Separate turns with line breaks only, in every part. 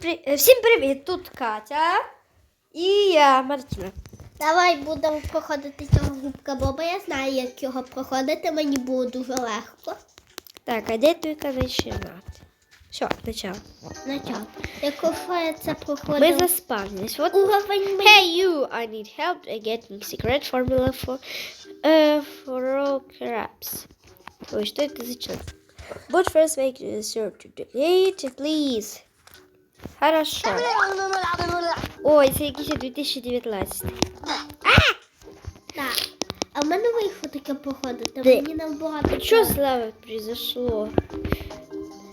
При... е, Всім привіт! Тут Катя і я Мартіна.
Давай будемо проходити цього губка Боба. Я знаю, як його проходити. Мені було дуже легко.
Так, а де тільки починати? Все, почав.
Начало. Якщо я це
Ми
проходила
заспавнились. Вот.
уровень мені.
Hey you, I need help at getting secret formula for uh, for crabs. Ой, что это за человек? But first make sure to delete please. Хорошо. Ой, це якийсь 2019.
Так. А в мене вийшло таке проходити.
Де?
Мені набагато.
Что слава произошло?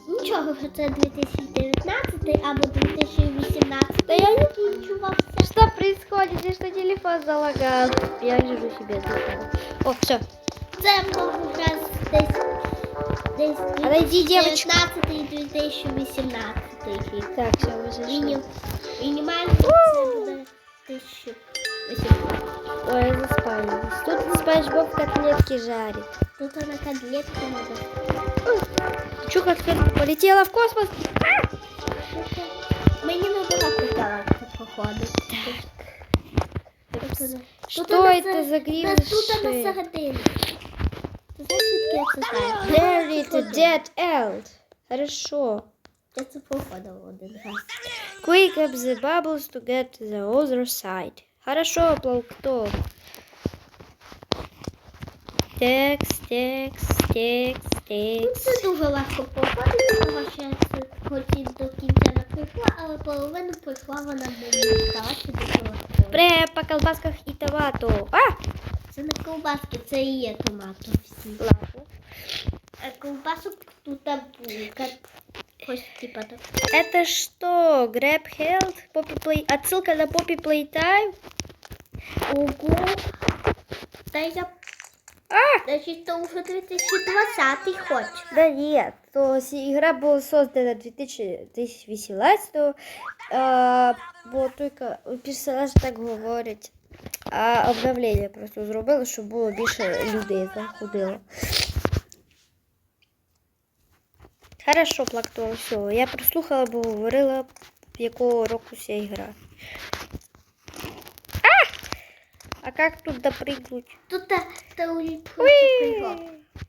Нічого, що це 2019 або 2018.
Да я не
закінчувався.
Что происходит? Я что телефон залагал? Я лежу себе за О, все.
Це був якраз десь десь
Подойди, девочка.
2019 2018 рік.
Так, все, мы зашли.
Міні... Мінімально це буде 1018.
Ой, я заспавнилась. Тут спанч Боб котлетки жарит.
Тут на котлетку надо.
Чё котлетка полетела в космос?
Мені набагато легко походить.
Что
Тут на
это
се-
за
на- Тут
гривиши?
на середині. Ти знаєш, звідки я це знаю?
There is a dead end. Хорошо.
Я це проходила один раз.
Quick up the bubbles to get to the other side. Хорошо, плавктон. Текст, текст, текст,
Ну,
текст.
Це дуже легко проходити, тому що я це хоч і до кінця не пройшла, але половину пройшла вона мені здалася дуже легко.
Пре по колбасках и томату. А!
Це не ковбаски, це і є томато всі.
Ладно.
А ковбасок тут булка. Ось типа так.
Это что? Grab Health? Poppy Play... Отсылка на Poppy Playtime?
Ого. Та я...
А!
Значить, то вже 2020 хоч.
Да нет, то с- игра была создана в 2018, а, бо только персонаж так говорить. А обновлення просто зробили, щоб було більше людей заходило. Хорошо, Плактон, все. Я прослухала, бо говорила, якого року ця ігра. А! А як тут допрыгнуть?
Тут та, та уліпшується прыжок.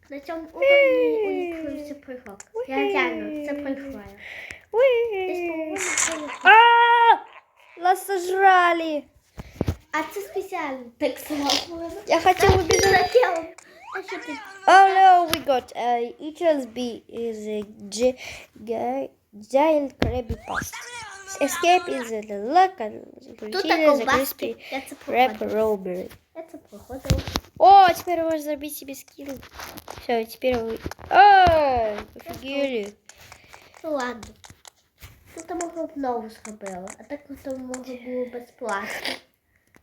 На цьому уровні уліпшується прыжок. Я реально це пройшла. Десь
Уи!
половину пройшла.
А! Нас сожрали!
А це спеціально так само.
Я.
А що ти?
Oh no, we got uh, each B is a gi- gi- giant crabby past. Escape is a luck and a
ковбаски.
crispy
Я
wrap
проходила.
robbery.
Я це проходила.
О, теперь можно забить себе скилл. Все, теперь вы... Ай, офигели.
Ну ладно. Тут можна б нову зробила, а так то може було безплатно.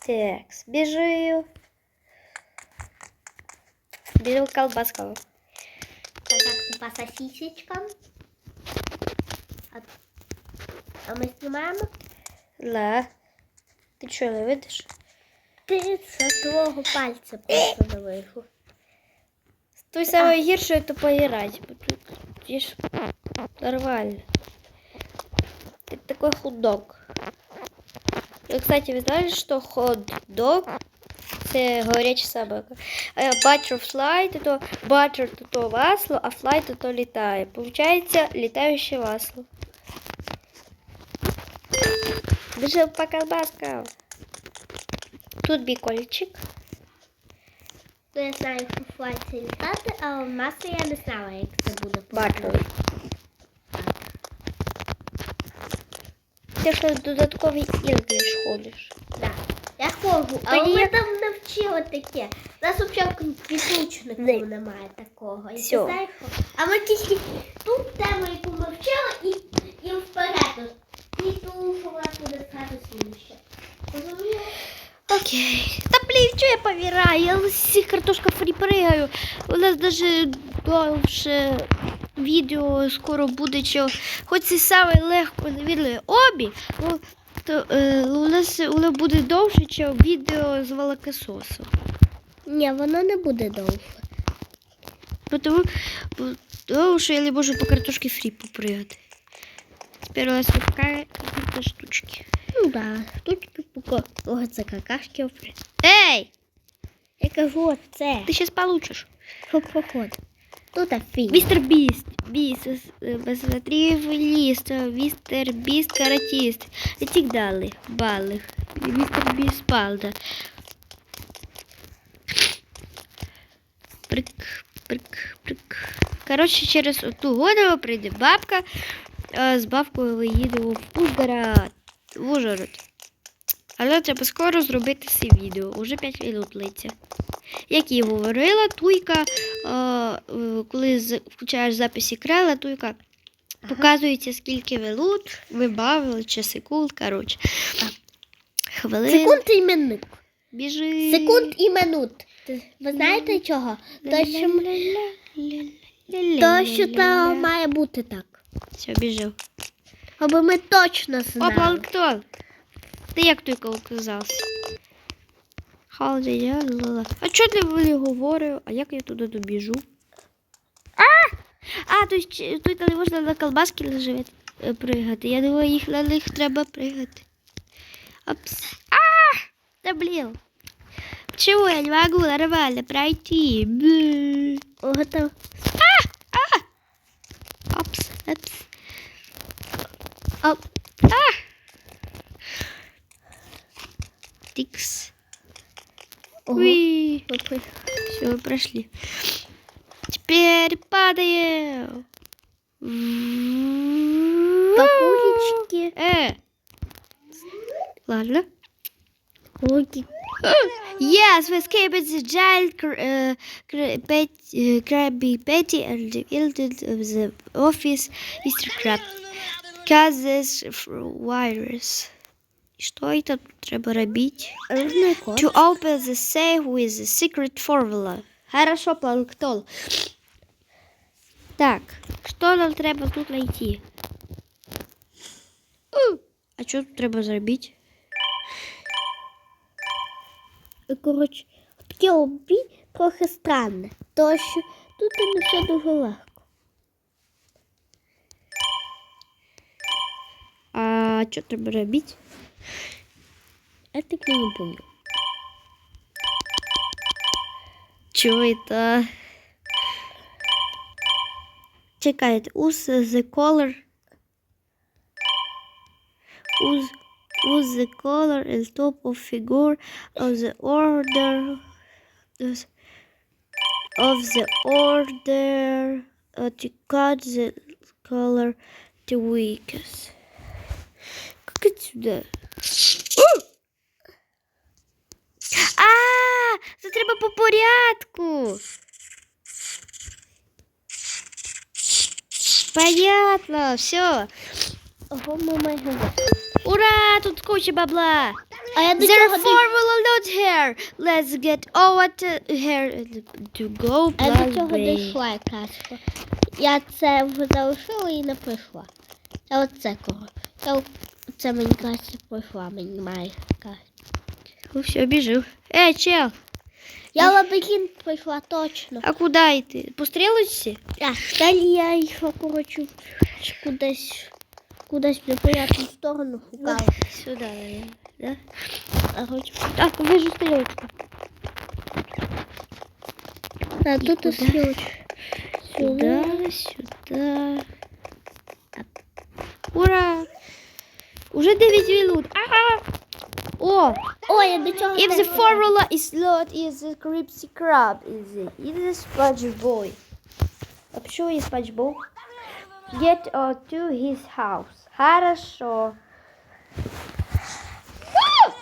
Так, бежим. Бежим колбаска.
Так, так, по сосисечкам. А, а ми знімаємо?
Да. Ты что, не видишь?
Ти з твого пальця просто не вийшло.
Той самое гірше это поиграть. бо тут Видишь, нормально. Ты такой худок. Кстати, ви знаєте, що хот-дог це горяча собака. Э, Баттерфлай то баттер то васло, а флай то літає. Получається літаюче васло. Бежим по колбаскам. Тут бікольчик.
Ну, я знаю, що флай це літати, а масло я не знала, як це буде.
Баттерфлай. Ти додатковий інгліш ходиш.
Да. Я ходжу, а ми
я-
там навчили таке. У нас взагалі в підручнику
Не.
немає такого. І ти знаєш. А ми тільки тут тему, яку ми вчили, і, і вперед. І ту, що нас буде зразу слідуще. Розумієш?
Окей. Та блін, що я повіраю? Я з картошка фрі пригаю. У нас даже довше відео скоро буде, що хоч це саме легко невірне обі, ну, то е, у нас воно буде довше, ніж відео з волокососом.
Ні, воно не буде довго.
Тому, тому що я не можу по картошці фрі попригати. Тепер у нас випікає штучки.
Ну да, тут поки Ого, це какашки.
Ей!
Я кажу, це.
Ти щас получиш.
Ход-ход. Тут афін.
Містер Біст, Біст, е, без ватрів ліст, містер Біст каратіст. І тік дали, бали. Містер Біст палда. Прик, прик, прик. Коротше, через ту голову прийде бабка, з бабкою виїдемо в Ужгород. В Ужгород. Але треба скоро зробити це відео. Уже 5 минут литься. Як і говорила, туйка, коли включаєш запис екрана, туйка показується, скільки ви лут вибавили, чи секунд, коротше. Хвилин.
Секунд і минут.
Біжи.
Секунд і минут. Ви знаєте чого? То, що, то, що там має бути так.
Все, біжив.
Аби ми точно
Опа,
знали.
хто? Ти як тільки оказався? Халдя, я лала. А чого ти говорив? А як я туди добіжу? А! А, е, тут не можна на колбаски лежать, е, пригати. Я думаю, їх на них треба пригати. Опс. А! Да блин. Чего я не могу нормально пройти? Бу.
Готов.
Опс, опс.
Оп.
А! Тикс.
Ого.
Уи.
Опи.
Все, прошли. Теперь падаем.
Папулечки.
Э. Ладно.
Луки.
Yes, we escaped the giant uh, uh, Krabby Patty and the building of the office Mr. Crab. Causes virus. Что это треба
кот.
To open the safe with the secret formula. Хорошо, планктон. Так, що нам треба тут знайти? У, А що тут треба зробити?
Коротше, таке обі трохи странне. То, що тут не все дуже легко.
А що треба робити?
Я так і не помню.
Чого это? Чекайте, use the color. Use, use the color and top of figure of the order of the order uh, to cut the color to weakest. Отсюда? А, це треба по порядку. Понятно, все.
Ого.
Ура, тут куча бабла.
А я до
not here. Let's get over to here to go
А я до цього дійшла якраз. Я це залишила і не прийшла. Я оце кого. Я це мені краще пройшла, мені має краще.
Ну все, біжив. Ей, чел,
Я лабіринт пройшла точно.
а куди йти? По стрілочці?
А, далі я йшла, коротше, кудись, кудись в непонятну сторону шукала.
Сюди, наверное, да?
А, коротше,
Так, вижу стрілочку.
а тут
куди?
і сюди.
Сюда, сюда. Ура! Уже 9 минут. Ага! О!
О, я до цього
If the formula is not is the Cripsy Crab, is it? Is the Sponge Boy? А почему не Sponge Boy? Get uh, to his house. Хорошо.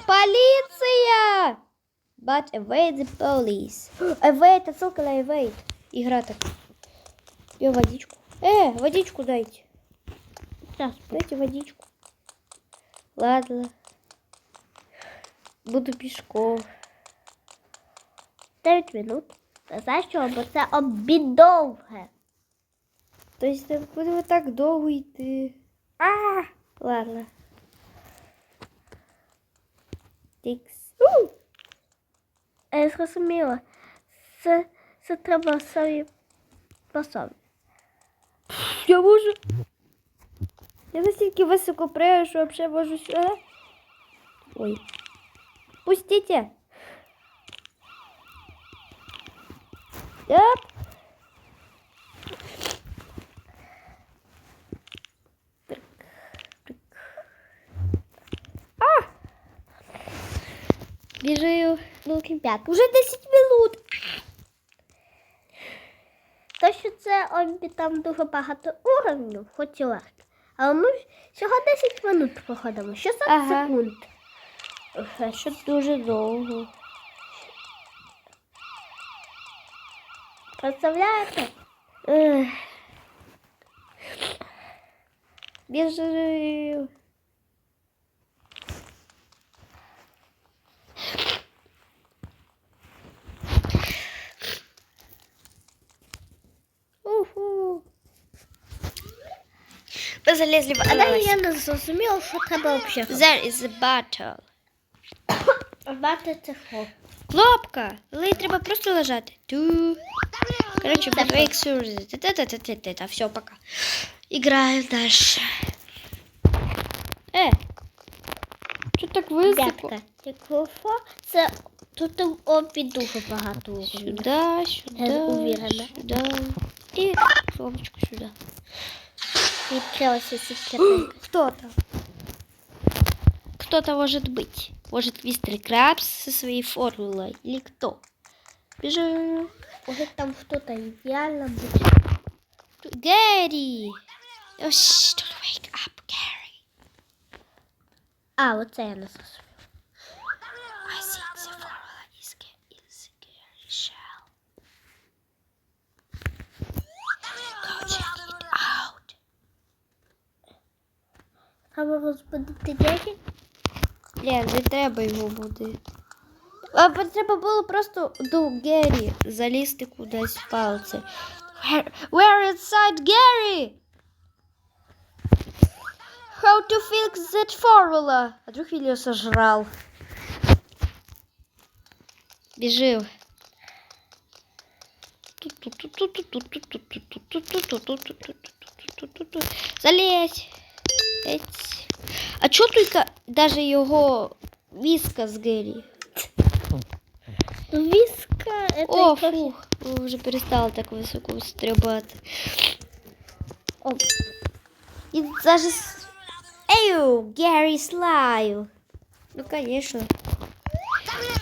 Полиция! But evade the police. Evade, отсылка на evade. Игра так. Я водичку. Э, водичку дайте.
Зараз.
Дайте водичку. Ладно. Буду пешком.
9 минут. Та знаєш чого? Бо це обід довге.
Тобто не будемо так довго йти. А, ладно. Тикс.
А Я зрозуміла. Це, це треба собі по собі.
Я можу. Я настільки високо прыгаю, що вообще можу сюди. Ой. Пустите. Оп. А! Біжаю до Олімпіад. Уже 10 минут.
То, що це обі там дуже багато уровнів, хоч і легко. Але ми всього 10 минут проходимо. 600
Ага.
секунд.
Це що дуже довго.
Представляєте?
Ех. залізли в
Але
Ананас.
я не зрозуміла, що треба взагалі.
There is a battle.
Бати це що?
Кнопка. Але їй треба просто лежати. Ту. Короче, break surgery. Та-та-та-та-та. Все, пока. Играю дальше. Э. Что так высоко?
П'ятка. Якщо що, це тут у обі дуже багато уровнів.
Сюда, сюда,
Я уверена.
сюда. И кнопочку сюда.
Відкрилася секретненько.
Кто там? Кто-то может быть. Может, мистер Крабс со своей формулой. Или кто? Бежу.
Може там хтось ідеально буде.
Гэри! Oh, shh, don't wake up, Gary.
А, оце я не Треба розбудити дітей.
Лен, не треба його буде. А бо треба було просто до Гері залізти кудись в палці. Where, where inside Gary? How to fix that formula? А вдруг він його сожрав. Біжив. Залезь. Еть. А чого тільки даже його віска з Гері?
Віска, це
О,
трохи-
фух, вже перестала так високо стрибати. О. І даже... с- Ею, Гary Слайл. Ну, конечно.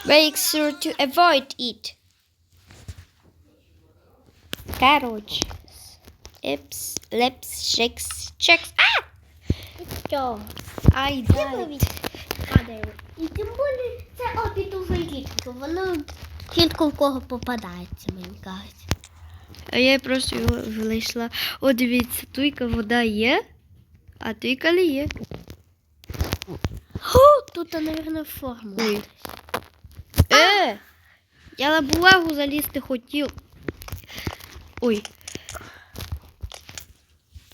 Make sure to avoid it. Короче. Епс, лепс, шекс, чекс. А!
Що?
Ай,
падає. І тим більше це обі дуже рідко. Воно тільки в кого попадається, мені кажуть.
А я просто його знайшла. О, дивіться, туйка вода є, а туйка не є.
О, тут, мабуть, формула.
Ой. Е! Я на булагу залізти хотів. Ой.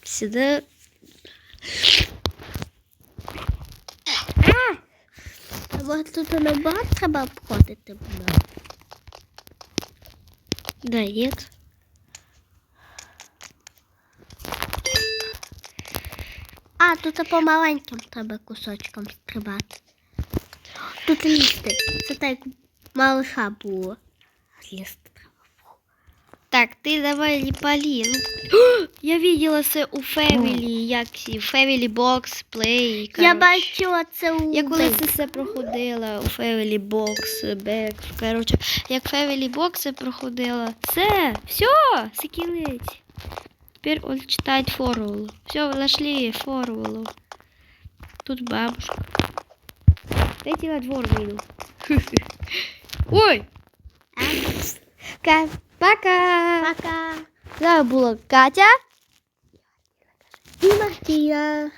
Сюди.
Може тут набагато треба обходити було?
Да, нет.
А, тут по маленьким треба кусочкам стрибати. Тут лізти. Це так малиша було. Треба.
Так, ты давай не пали. Ну. Я видела це у Family, як Family Box Play.
Я
коротше.
бачила це у
Я коли
Бейк.
це все проходила у Family Box, Back, коротше, як Family Box проходила. Все, все, секілить. Тепер он читать формулу. Все, нашли формулу. Тут бабушка. Дайте на двор выйду. Ой! Ка- Пока!
Пока.
З вами була Катя.
І Мартія.